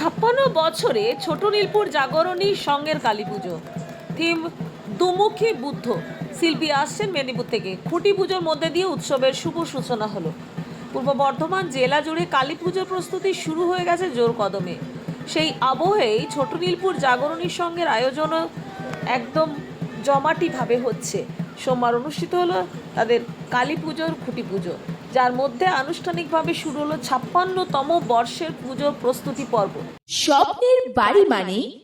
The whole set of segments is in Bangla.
ছাপ্পান্ন বছরে ছোট নীলপুর জাগরণী সঙ্গের কালী পুজো। থিম, দুমুখী বুদ্ধ। শিল্পী আসছেন মেদিনীপুর থেকে। খুঁটি পুজোর মধ্যে দিয়ে উৎসবের শুভ সূচনা হলো। পূর্ব বর্ধমান জেলা জুড়ে কালী পুজোর প্রস্তুতি শুরু হয়ে গেছে জোর কদমে। সেই আবহেই ছোট নীলপুর জাগরণী সঙ্গের আয়োজনও একদম জমাটিভাবে হচ্ছে। সোমবার অনুষ্ঠিত হলো তাদের কালী পুজোর খুঁটি পুজো। যার মধ্যে আনুষ্ঠানিকভাবে শুরু হলো ছাপ্পান্নতম বর্ষের পুজোর প্রস্তুতি পর্ব। স্বপ্নের বাড়ি মানে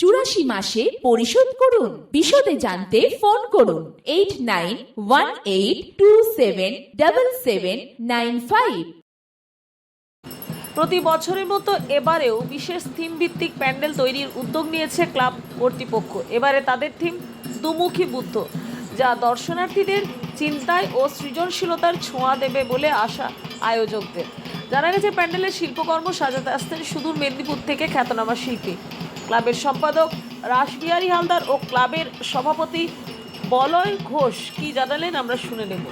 চুরাশি মাসে পরিশোধ করুন। বিশদে জানতে ফোন করুন eight nine one eight two seven double seven nine five. প্রতি বছরের মতো এবারেও বিশেষ থিম ভিত্তিক প্যান্ডেল তৈরির উদ্যোগ নিয়েছে ক্লাব কর্তৃপক্ষ। এবারে তাদের থিম দুমুখী বুদ্ধ, যা দর্শনার্থীদের চিন্তায় ও সৃজনশীলতার ছোঁয়া দেবে বলে আশা আয়োজকদের। জানা গেছে, প্যান্ডেলের শিল্পকর্ম সাজাতে আসতেন সুদূর মেদিনীপুর থেকে খ্যাতনামা শিল্পী। ক্লাবের সম্পাদক রাসবিহারী হালদার ও ক্লাবের সভাপতি বলয় ঘোষ। কি জানালেন আমরা শুনে নেব।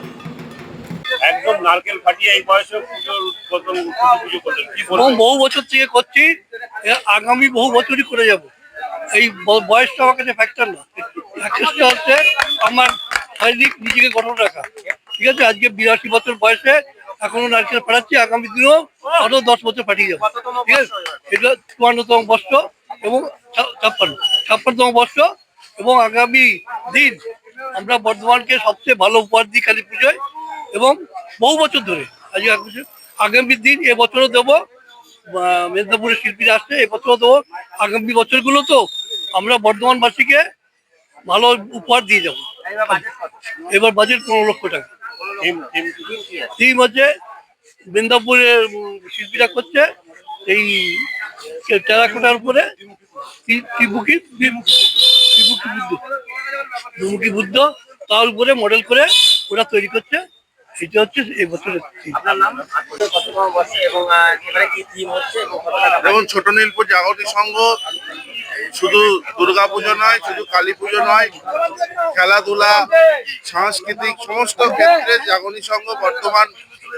একদম নারকেল ফাটিয়ে এই বয়সে পুজোর উদ্বোধন পুজো করলেন। কি বহু বছর থেকে করছি আগামী বহু বছরই করে যাব। এই বয়সটা আমার কাছে ফ্যাক্টর না। ফ্যাক্টরটা হচ্ছে আমার শারীরিক নিজেকে গঠন রাখা। ঠিক আছে? আজকে বিরাশি বছর বয়সে এখনও নারকেল ফাটাচ্ছি আগামী দিনেও আরও দশ বছর ফাটিয়ে যাব। ঠিক আছে? এটা চুয়ান্নতম বর্ষ। এবং ছাপ্পান্ন। ছাপ্পান্নতম বর্ষ এবং আগামী দিন আমরা বর্ধমানকে সবচেয়ে ভালো উপহার দিই কালী পুজোয় এবং বহু বছর ধরে আজকে এক বছর। আগামী দিন এবছরও দেবো মেদিনীপুরের শিল্পীরা আসছে এবছরও দেবো। আগামী বছরগুলো তো আমরা বর্ধমানবাসীকে ভালো উপহার দিয়ে যাব। এবার বাজেট পনেরো লক্ষ টাকা। টিম হচ্ছে উম, শিল্পীরা করছে এই টেরাকোটার উপরে ত্রি- ত্রিমুখী ত্রিমুখী বুদ্ধ। দুমুখী বুদ্ধ তার উপরে মডেল করে ওরা তৈরি করছে। এটা হচ্ছে এই বছরের theme। আপনার নাম? কততম বর্ষে এবং আহ, এবারে কি থিম হচ্ছে এবং কত টাকা যেমন ছোট নীলপুর জাগরণী সংঘ শুধু দুর্গা পুজো নয় শুধু কালী পুজো নয় খেলাধুলা সাংস্কৃতিক সমস্ত ক্ষেত্রে জাগরণী সংঘ বর্তমান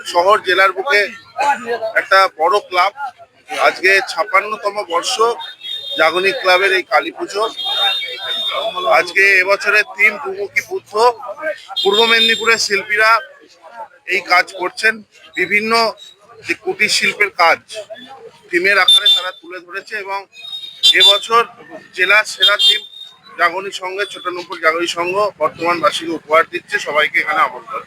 শহর জেলার বুকে একটা বড় ক্লাব। আজকে ছাপান্নতম বর্ষ জাগরণী ক্লাবের এই কালী পুজো। আজকে এবছরের থিম দুমুখী বুদ্ধ। পূর্ব মেদিনীপুরের শিল্পীরা এই কাজ করছেন। বিভিন্ন যে কুটির শিল্পের কাজ থিমের আকারে তারা তুলে ধরেছে এবং এবছর জেলার সেরা থিম জাগরণী সংঘে ছোট নম্বর জাগরণী সংঘ বর্তমানবাসীকে উপহার দিচ্ছে। সবাইকে এখানে আমন্ত্রণ।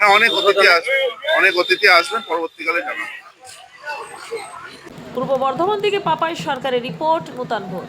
হ্যাঁ অনেক অতিথি আসবেন অনেক অতিথি আসবেন, পরবর্তীকালে জানাব। পূর্ব বর্ধমান থেকে পাপাই সরকারের রিপোর্ট নূতন ভোর